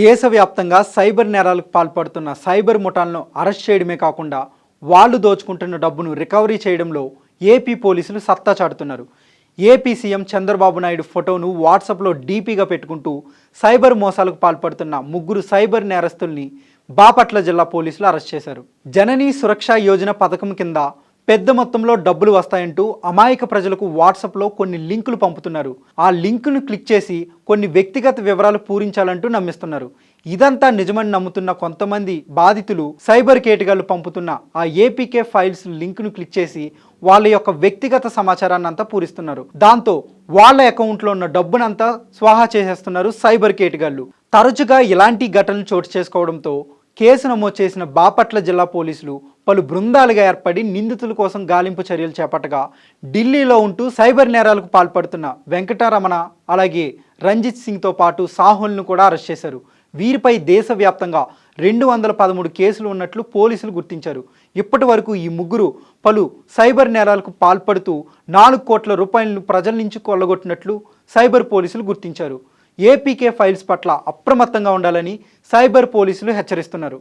దేశవ్యాప్తంగా సైబర్ నేరాలకు పాల్పడుతున్న సైబర్ ముఠాలను అరెస్ట్ చేయడమే కాకుండా వాళ్ళు దోచుకుంటున్న డబ్బును రికవరీ చేయడంలో ఏపీ పోలీసులు సత్తా చాటుతున్నారు. ఏపీ సీఎం చంద్రబాబు నాయుడు ఫోటోను వాట్సాప్లో డీపీగా పెట్టుకుంటూ సైబర్ మోసాలకు పాల్పడుతున్న ముగ్గురు సైబర్ నేరస్తుల్ని బాపట్ల జిల్లా పోలీసులు అరెస్ట్ చేశారు. జననీ సురక్ష యోజన పథకం కింద పెద్ద మొత్తంలో డబ్బులు వస్తాయంటూ అమాయక ప్రజలకు వాట్సాప్లో కొన్ని లింకులు పంపుతున్నారు. ఆ లింకును క్లిక్ చేసి కొన్ని వ్యక్తిగత వివరాలు పూరించాలంటూ నమ్మిస్తున్నారు. ఇదంతా నిజమని నమ్ముతున్న కొంతమంది బాధితులు సైబర్ కేటగాళ్ళు పంపుతున్న ఆ ఏపీకే ఫైల్స్ లింకును క్లిక్ చేసి వాళ్ళ యొక్క వ్యక్తిగత సమాచారాన్ని అంతా పూరిస్తున్నారు. దాంతో వాళ్ళ అకౌంట్లో ఉన్న డబ్బునంతా స్వాహా చేసేస్తున్నారు సైబర్ కేటగాళ్ళు తరచుగా ఇలాంటి ఘటనలు చోటు చేసుకోవడంతో కేసు నమోదు చేసిన బాపట్ల జిల్లా పోలీసులు పలు బృందాలుగా ఏర్పడి నిందితుల కోసం గాలింపు చర్యలు చేపట్టగా ఢిల్లీలో ఉంటూ సైబర్ నేరాలకు పాల్పడుతున్న వెంకటరమణ అలాగే రంజిత్ సింగ్తో పాటు సాహుల్ను కూడా అరెస్ట్ చేశారు. వీరిపై దేశవ్యాప్తంగా రెండు వందల పదమూడు కేసులు ఉన్నట్లు పోలీసులు గుర్తించారు. ఇప్పటి వరకు ఈ ముగ్గురు పలు సైబర్ నేరాలకు పాల్పడుతూ నాలుగు కోట్ల రూపాయలను ప్రజల నుంచి కొల్లగొట్టినట్లు సైబర్ పోలీసులు గుర్తించారు. ఏపీకే ఫైల్స్ పట్ల అప్రమత్తంగా ఉండాలని సైబర్ పోలీసులు హెచ్చరిస్తున్నారు.